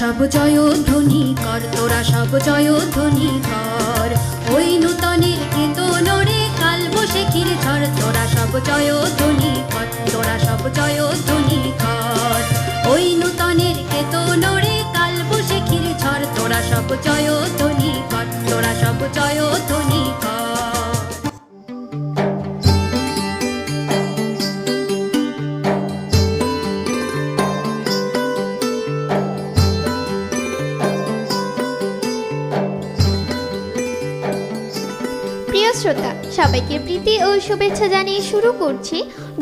সব জয়ধ্বনি কর, তোরা সব জয়ধ্বনি কর। ওই নূতনের কেতনরে কাল বসে ক্ষীর ঝড়, তোরা সব জয়ধ্বনি কর, তোরা সব জয়ধ্বনি কর। ওই নূতনের কেতনরে কাল বসে ক্ষীর ঝড়, তোরা সব জয়ধ্বনি কর, তোরা সব জয়ধ্বনি কর। শ্রোতা, সবাইকে প্রীতি ও শুভেচ্ছা জানিয়ে শুরু করছি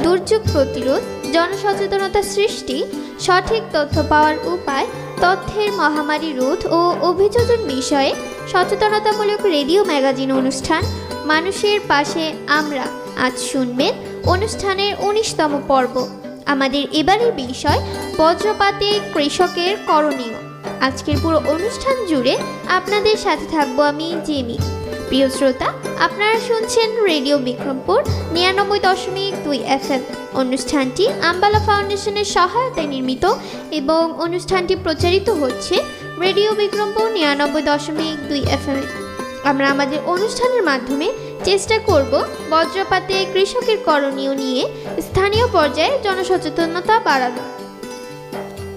দুর্যোগ প্রতিরোধ, জনসচেতনতা সৃষ্টি, সঠিক তথ্য পাওয়ার উপায়, তথ্যের মহামারী রোধ ও অভিযোজন বিষয়ে সচেতনতামূলক রেডিও ম্যাগাজিন অনুষ্ঠান, মানুষের পাশে আমরা আজ শুনবেন অনুষ্ঠানের উনিশতম পর্ব। আমাদের এবারের বিষয়, বজ্রপাতে কৃষকের করণীয়। আজকের পুরো অনুষ্ঠান জুড়ে আপনাদের সাথে থাকব আমি জেমি। প্রিয় শ্রোতা, আপনারা শুনছেন রেডিও বিক্রমপুর নিরানব্বই দশমিক দুই এফ এম অনুষ্ঠানটি আম্বালা ফাউন্ডেশনের সহায়তায় নির্মিত এবং অনুষ্ঠানটি প্রচারিত হচ্ছে রেডিও বিক্রমপুর নিরানব্বই দশমিক দুই এফ এম আমরা আমাদের অনুষ্ঠানের মাধ্যমে চেষ্টা করব বজ্রপাতে কৃষকের করণীয় নিয়ে স্থানীয় পর্যায়ে জনসচেতনতা বাড়ানো।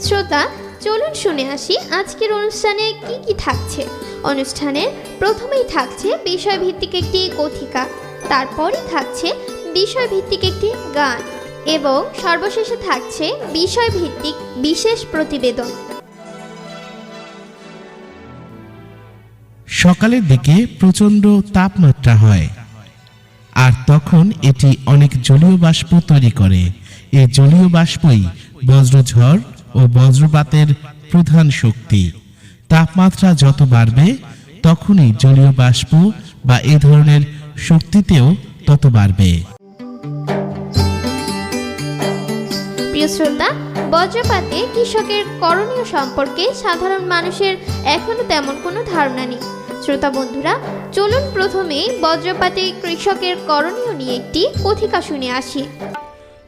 শ্রোতা, চলুন শুনে আসি আজকের অনুষ্ঠানে কি কি থাকছে। অনুষ্ঠানের প্রথমেই থাকছে বিষয়ভিত্তিক একটি কথিকা তারপরই থাকছে বিষয়ভিত্তিক একটি গান এবং সর্বশেষে থাকছে বিষয়ভিত্তিক বিশেষ প্রতিবেদন। সকালের দিকে প্রচণ্ড তাপমাত্রা হয়, আর তখন এটি অনেক জলীয় বাষ্প তৈরি করে। এই জলীয় বাষ্পই বজ্রঝড় ও বজ্রপাতের প্রধান শক্তি। তাপমাত্রা যত বাড়বে, তখনই জলীয় বাষ্প বা এ ধরনের শক্তিতেও তত বাড়বে। প্রিয় শ্রোতা, বজ্রপাতে কৃষকের করণীয় সম্পর্কে সাধারণ মানুষের এখনও তেমন কোনো ধারণা নেই। শ্রোতা বন্ধুরা, চলুন প্রথমে বজ্রপাতে কৃষকের করণীয় নিয়ে একটি কথিকা শুনে আসি।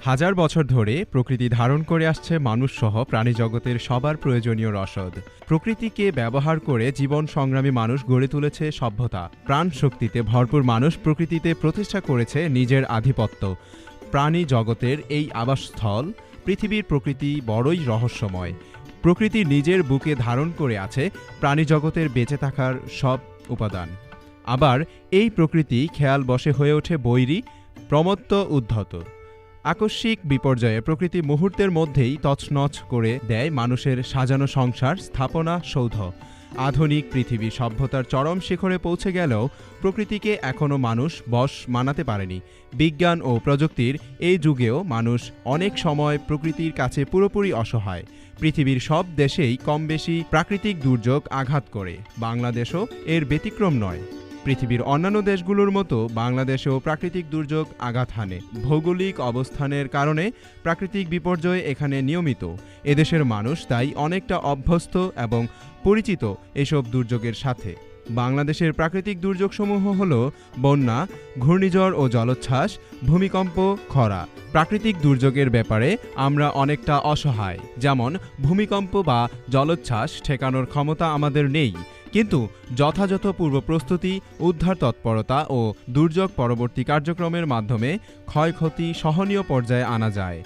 হাজার বছর ধরে প্রকৃতি ধারণ করে আসছে মানুষসহ প্রাণী জগতের সবার প্রয়োজনীয় রসদ। প্রকৃতিকে ব্যবহার করে জীবন সংগ্রামী মানুষ গড়ে তুলেছে সভ্যতা। প্রাণ শক্তিতে ভরপুর মানুষ প্রকৃতিতে প্রতিষ্ঠা করেছে নিজের আধিপত্য। প্রাণী জগতের এই আবাসস্থল পৃথিবীর প্রকৃতি বড়ই রহস্যময়। প্রকৃতি নিজের বুকে ধারণ করে আছে প্রাণী জগতের বেঁচে থাকার সব উপাদান। আবার এই প্রকৃতি খেয়াল বসে হয়ে ওঠে বৈরী, প্রমত্ত, উদ্ধত। আকস্মিক বিপর্যয়ে প্রকৃতি মুহূর্তের মধ্যেই তছনছ করে দেয় মানুষের সাজানো সংসার, স্থাপনা, সৌধ। আধুনিক পৃথিবী সভ্যতার চরম শিখরে পৌঁছে গেলেও প্রকৃতিকে এখনও মানুষ বশ মানাতে পারেনি। বিজ্ঞান ও প্রযুক্তির এই যুগেও মানুষ অনেক সময় প্রকৃতির কাছে পুরোপুরি অসহায়। পৃথিবীর সব দেশেই কম বেশি প্রাকৃতিক দুর্যোগ আঘাত করে। বাংলাদেশও এর ব্যতিক্রম নয়। পৃথিবীর অন্যান্য দেশগুলোর মতো বাংলাদেশেও প্রাকৃতিক দুর্যোগ আঘাত হানে। ভৌগোলিক অবস্থানের কারণে প্রাকৃতিক বিপর্যয় এখানে নিয়মিত। এদেশের মানুষ তাই অনেকটা অভ্যস্ত এবং পরিচিত এসব দুর্যোগের সাথে। বাংলাদেশের প্রাকৃতিক দুর্যোগসমূহ হল বন্যা, ঘূর্ণিঝড় ও জলোচ্ছ্বাস, ভূমিকম্প, খরা। প্রাকৃতিক দুর্যোগের ব্যাপারে আমরা অনেকটা অসহায়। যেমন, ভূমিকম্প বা জলোচ্ছ্বাস ঠেকানোর ক্ষমতা আমাদের নেই। কিন্তু যথাযথ পূর্ব প্রস্তুতি, উদ্ধার তৎপরতা ও দুর্যোগ পরবর্তী কার্যক্রমের মাধ্যমে ক্ষয়ক্ষতি সহনীয় পর্যায়ে আনা যায়।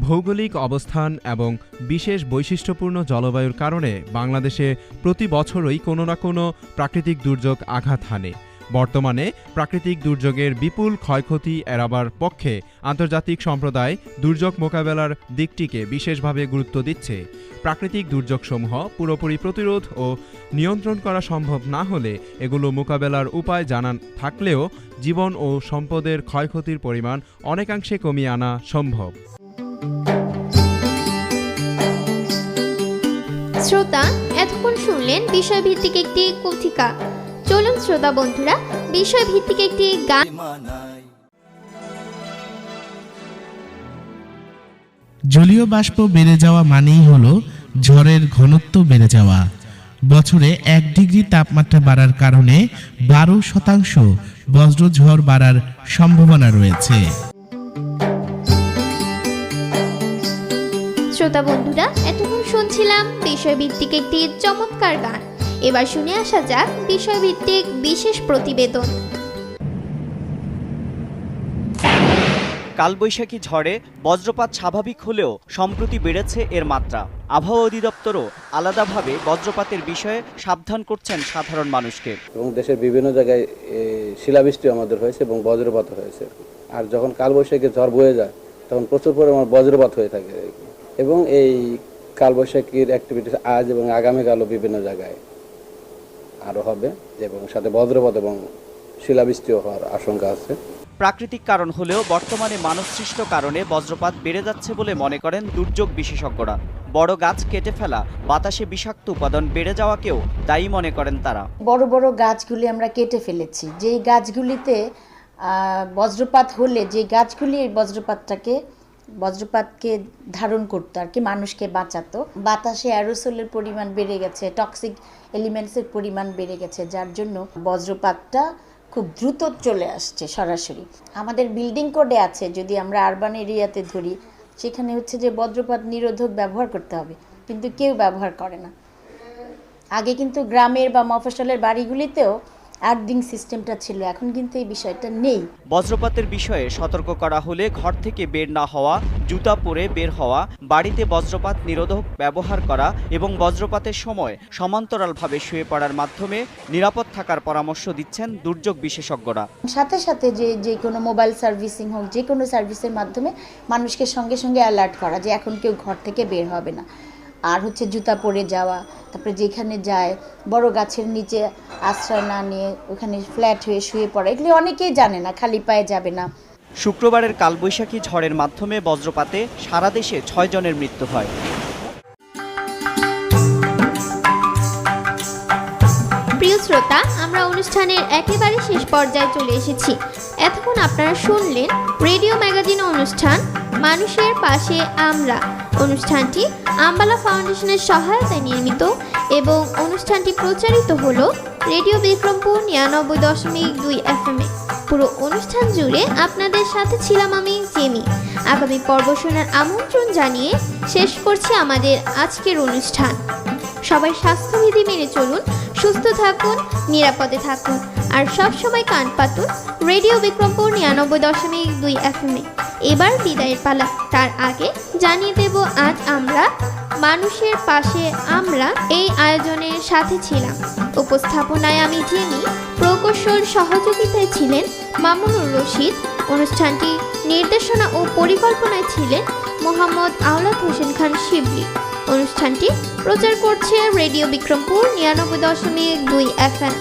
ভৌগোলিক অবস্থান এবং বিশেষ বৈশিষ্ট্যপূর্ণ জলবায়ুর কারণে বাংলাদেশে প্রতি বছরই কোনো না কোনো প্রাকৃতিক দুর্যোগ আঘাত হানে। বর্তমানে প্রাকৃতিক দুর্যোগের বিপুল ক্ষয়ক্ষতি এড়াবার পক্ষে আন্তর্জাতিক সম্প্রদায় দুর্যোগ মোকাবেলার দিকটিকে বিশেষভাবে গুরুত্ব দিচ্ছে। প্রাকৃতিক দুর্যোগসমূহ পুরোপুরি প্রতিরোধ ও নিয়ন্ত্রণ করা সম্ভব না হলে এগুলো মোকাবেলার উপায় জানান থাকলেও জীবন ও সম্পদের ক্ষয়ক্ষতির পরিমাণ অনেকাংশে কমিয়ে আনা সম্ভব। শ্রোতা, এতক্ষণ শুনলেন বিষয়ভিত্তিক একটি কথিকা। চলুন শ্রোতা বন্ধুরা বিষয়ভিত্তিক একটি গান জলীয় বাষ্প বেড়ে যাওয়া মানেই হলো ঝড়ের ঘনত্ব বেড়ে যাওয়া। বছরে এক ডিগ্রি তাপমাত্রা বাড়ার কারণে বারো শতাংশ বজ্রঝড় বাড়ার সম্ভাবনা রয়েছে। শ্রোতা বন্ধুরা এতক্ষণ শুনছিলাম বিষয়ভিত্তিক একটি চমৎকার গান। এবার শুনে আসা যাক বিষয়ভিত্তিক বিশেষ প্রতিবেদন। কালবৈশাখী ঝড়ে বজ্রপাত স্বাভাবিক হলেও সম্প্রতি বেড়েছে এর মাত্রা। আবহাওয়া অধিদপ্তরও আলাদাভাবে বজ্রপাতের বিষয়ে সাবধান করছেন সাধারণ মানুষকে। এবং দেশের বিভিন্ন জায়গায় শিলাবৃষ্টি আমাদের হয়েছে এবং বজ্রপাত হয়েছে। আর যখন কালবৈশাখী ঝড় বয়ে যায় তখন প্রচুর পরিমাণ বজ্রপাত হয়ে থাকে। এবং এই কালবৈশাখীর অ্যাক্টিভিটিস আজ এবং আগামীকালও বিভিন্ন জায়গায়। আরও হবে এবং সাথে বজ্রপাত এবং শিলাবৃষ্টিও হওয়ার আশঙ্কা আছে। প্রাকৃতিক কারণ হলেও বর্তমানে মানবসৃষ্ট কারণে বজ্রপাত বেড়ে যাচ্ছে বলে মনে করেন দুর্যোগ বিশেষজ্ঞরা। বড় গাছ কেটে ফেলা বাতাসে বিষাক্ত উপাদান বেড়ে যাওয়াকেও দায়ী মনে করেন তারা। বড় বড় গাছগুলি আমরা কেটে ফেলেছি। যেই গাছগুলিতে বজ্রপাত হলে যে গাছগুলি এই বজ্রপাতটাকে বজ্রপাতকে ধারণ করতো আর কি, মানুষকে বাঁচাতো। বাতাসে অ্যারোসোলের পরিমাণ বেড়ে গেছে, টক্সিক এলিমেন্টসের পরিমাণ বেড়ে গেছে, যার জন্য বজ্রপাতটা খুব দ্রুত চলে আসছে সরাসরি। আমাদের বিল্ডিং কোডে আছে, যদি আমরা আরবান এরিয়াতে ধরি, সেখানে হচ্ছে যে বজ্রপাত নিরোধক ব্যবহার করতে হবে, কিন্তু কেউ ব্যবহার করে না। আগে কিন্তু গ্রামের বা মফস্বলের বাড়িগুলিতেও আর্দিং সিস্টেমটা ছিল এখন কিন্তু এই বিষয়টা নেই। বজ্রপাতের বিষয়ে সতর্ক করা হলে ঘর থেকে বের না হওয়া জুতা পরে বের হওয়া বাড়িতে বজ্রপাত নিরোধক ব্যবহার করা এবং বজ্রপাতের সময় সমান্তরালভাবে শুয়ে পড়ার মাধ্যমে নিরাপদ থাকার পরামর্শ দিচ্ছেন দুর্যোগ বিশেষজ্ঞরা। সাথে সাথে যে যে কোনো মোবাইল সার্ভিসিং হোক যে কোনো সার্ভিসের মাধ্যমে মানুষকে সঙ্গে সঙ্গে অ্যালার্ট করা যে এখন কেউ ঘর থেকে বের হবে না। আর হচ্ছে জুতা পরে যাওয়া তারপরে যেখানে যায় বড় গাছের নিচে আশ্রয় না নিয়ে ওখানে ফ্ল্যাট হয়ে শুয়ে পড়া। এগুলি অনেকেই জানে না খালি পায়ে যাবে না। শুক্রবারের কালবৈশাখী ঝড়ের মাধ্যমে বজ্রপাতে সারা দেশে ছয় জনের মৃত্যু হয়। প্রিয় শ্রোতা আমরা অনুষ্ঠানের একেবারে শেষ পর্যায়ে চলে এসেছি। এতক্ষণ আপনারা শুনলেন রেডিও ম্যাগাজিন অনুষ্ঠান মানুষের পাশে আমরা। অনুষ্ঠানটি আম্বালা ফাউন্ডেশনের সহায়তায় নির্মিত এবং অনুষ্ঠানটি প্রচারিত হলো রেডিও বিক্রমপুর নিরানব্বই দশমিক দুই এফএমে পুরো অনুষ্ঠান জুড়ে আপনাদের সাথে ছিলাম আমি জেমি। আগামী পর্ব শোনার আমন্ত্রণ জানিয়ে শেষ করছি আমাদের আজকের অনুষ্ঠান। সবাই স্বাস্থ্যবিধি মেনে চলুন, সুস্থ থাকুন, নিরাপদে থাকুন। আর সব সময় কান পাতুন রেডিও বিক্রমপুর নিরানব্বই দশমিক দুই এফএমে এবার বিদায়ের পালা। তার আগে জানিয়ে দেব, আজ আমরা মানুষের পাশে আমরা এই আয়োজনের সাথে ছিলাম। উপস্থাপনায় আমি জেনি প্রকৌশল সহযোগিতায় ছিলেন, মামুনুর রশিদ। অনুষ্ঠানটি নির্দেশনা ও পরিকল্পনায় ছিলেন মোহাম্মদ আওলাদ হোসেন খান শিবলি। অনুষ্ঠানটি প্রচার করছে রেডিও বিক্রমপুর নিরানব্বই দশমিক দুই এফএম